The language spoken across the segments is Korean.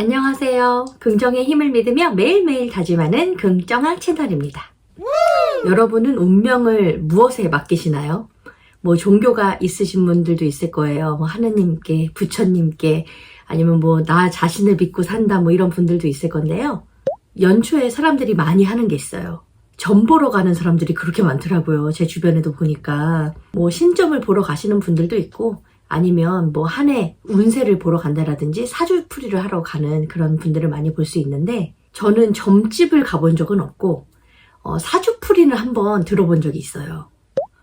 안녕하세요. 긍정의 힘을 믿으며 매일매일 다짐하는 긍정학 채널입니다. 여러분은 운명을 무엇에 맡기시나요? 뭐 종교가 있으신 분들도 있을 거예요. 뭐 하느님께, 부처님께, 아니면 뭐 나 자신을 믿고 산다 뭐 이런 분들도 있을 건데요. 연초에 사람들이 많이 하는 게 있어요. 점 보러 가는 사람들이 그렇게 많더라고요. 제 주변에도 보니까. 뭐 신점을 보러 가시는 분들도 있고, 아니면 뭐 한 해 운세를 보러 간다라든지 사주풀이를 하러 가는 그런 분들을 많이 볼 수 있는데, 저는 점집을 가본 적은 없고, 어, 사주풀이는 한번 들어본 적이 있어요.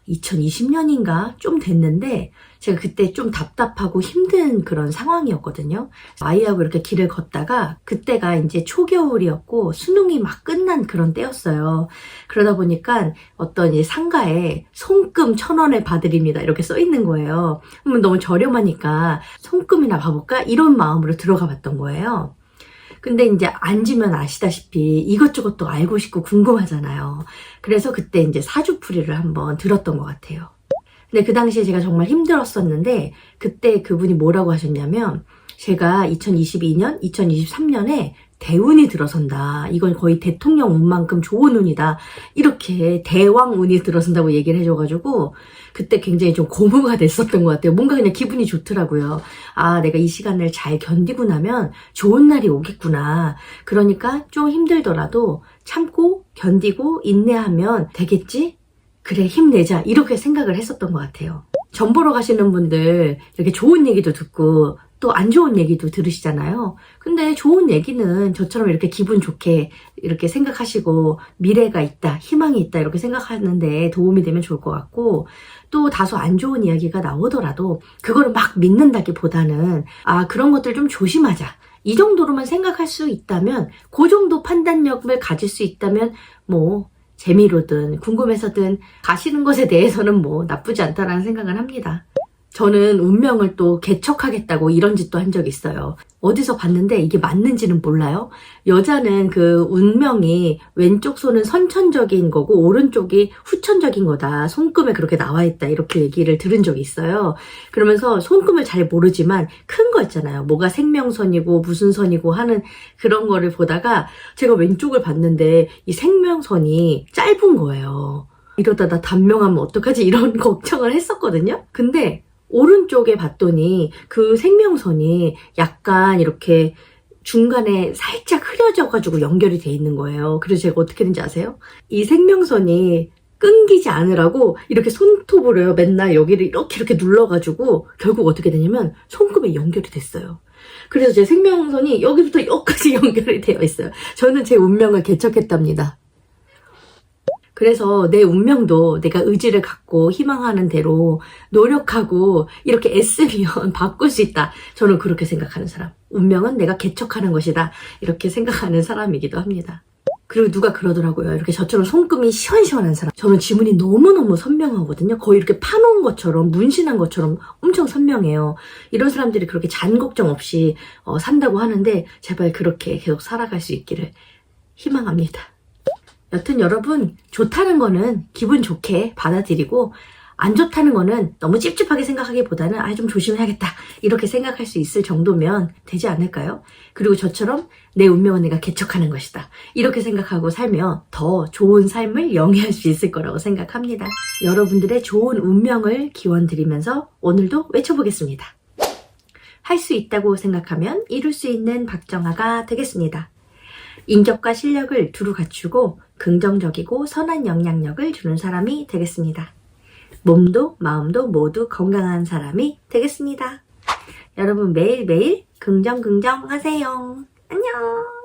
2020년인가 좀 됐는데 제가 그때 좀 답답하고 힘든 그런 상황이었거든요. 아이하고 이렇게 길을 걷다가 그때가 이제 초겨울이었고 수능이 막 끝난 그런 때였어요. 그러다 보니까 어떤 이 상가에 손금 천 원에 봐드립니다 이렇게 써 있는 거예요. 그러면 너무 저렴하니까 손금이나 봐볼까 이런 마음으로 들어가 봤던 거예요. 근데 이제 앉으면 아시다시피 이것저것 또 알고 싶고 궁금하잖아요. 그래서 그때 이제 사주풀이를 한번 들었던 것 같아요. 근데 그 당시에 제가 정말 힘들었었는데 그때 그분이 뭐라고 하셨냐면 제가 2022년, 2023년에 대운이 들어선다. 이건 거의 대통령 운만큼 좋은 운이다. 이렇게 대왕 운이 들어선다고 얘기를 해줘가지고 그때 굉장히 좀 고무가 됐었던 것 같아요. 뭔가 그냥 기분이 좋더라고요. 아, 내가 이 시간을 잘 견디고 나면 좋은 날이 오겠구나. 그러니까 좀 힘들더라도 참고 견디고 인내하면 되겠지? 그래, 힘내자. 이렇게 생각을 했었던 것 같아요. 점 보러 가시는 분들 이렇게 좋은 얘기도 듣고 또 안 좋은 얘기도 들으시잖아요. 근데 좋은 얘기는 저처럼 이렇게 기분 좋게 이렇게 생각하시고 미래가 있다, 희망이 있다 이렇게 생각하는데 도움이 되면 좋을 것 같고 또 다소 안 좋은 이야기가 나오더라도 그거를 막 믿는다기보다는 아 그런 것들 좀 조심하자. 이 정도로만 생각할 수 있다면 그 정도 판단력을 가질 수 있다면 뭐 재미로든 궁금해서든 가시는 것에 대해서는 뭐 나쁘지 않다라는 생각을 합니다. 저는 운명을 또 개척하겠다고 이런 짓도 한적 있어요. 어디서 봤는데 이게 맞는지는 몰라요. 여자는 그 운명이 왼쪽 손은 선천적인 거고 오른쪽이 후천적인 거다. 손금에 그렇게 나와 있다. 이렇게 얘기를 들은 적이 있어요. 그러면서 손금을 잘 모르지만 큰 거 있잖아요. 뭐가 생명선이고 무슨 선이고 하는 그런 거를 보다가 제가 왼쪽을 봤는데 이 생명선이 짧은 거예요. 이러다 나 단명하면 어떡하지? 이런 걱정을 했었거든요. 근데 오른쪽에 봤더니 그 생명선이 약간 이렇게 중간에 살짝 흐려져가지고 연결이 돼 있는 거예요. 그래서 제가 어떻게 된지 아세요? 이 생명선이 끊기지 않으라고 이렇게 손톱으로요. 맨날 여기를 이렇게 이렇게 눌러가지고 결국 어떻게 되냐면 손금에 연결이 됐어요. 그래서 제 생명선이 여기부터 여기까지 연결이 되어 있어요. 저는 제 운명을 개척했답니다. 그래서 내 운명도 내가 의지를 갖고 희망하는 대로 노력하고 이렇게 애쓰면 바꿀 수 있다. 저는 그렇게 생각하는 사람. 운명은 내가 개척하는 것이다. 이렇게 생각하는 사람이기도 합니다. 그리고 누가 그러더라고요. 이렇게 저처럼 손금이 시원시원한 사람. 저는 지문이 너무너무 선명하거든요. 거의 이렇게 파놓은 것처럼, 문신한 것처럼 엄청 선명해요. 이런 사람들이 그렇게 잔 걱정 없이 어, 산다고 하는데, 제발 그렇게 계속 살아갈 수 있기를 희망합니다. 여튼 여러분 좋다는 거는 기분 좋게 받아들이고 안 좋다는 거는 너무 찝찝하게 생각하기보다는 아 좀 조심해야겠다 이렇게 생각할 수 있을 정도면 되지 않을까요? 그리고 저처럼 내 운명은 내가 개척하는 것이다 이렇게 생각하고 살면 더 좋은 삶을 영위할 수 있을 거라고 생각합니다. 여러분들의 좋은 운명을 기원드리면서 오늘도 외쳐보겠습니다. 할 수 있다고 생각하면 이룰 수 있는 박정아가 되겠습니다. 인격과 실력을 두루 갖추고 긍정적이고 선한 영향력을 주는 사람이 되겠습니다. 몸도 마음도 모두 건강한 사람이 되겠습니다. 여러분 매일매일 긍정 긍정 하세요. 안녕.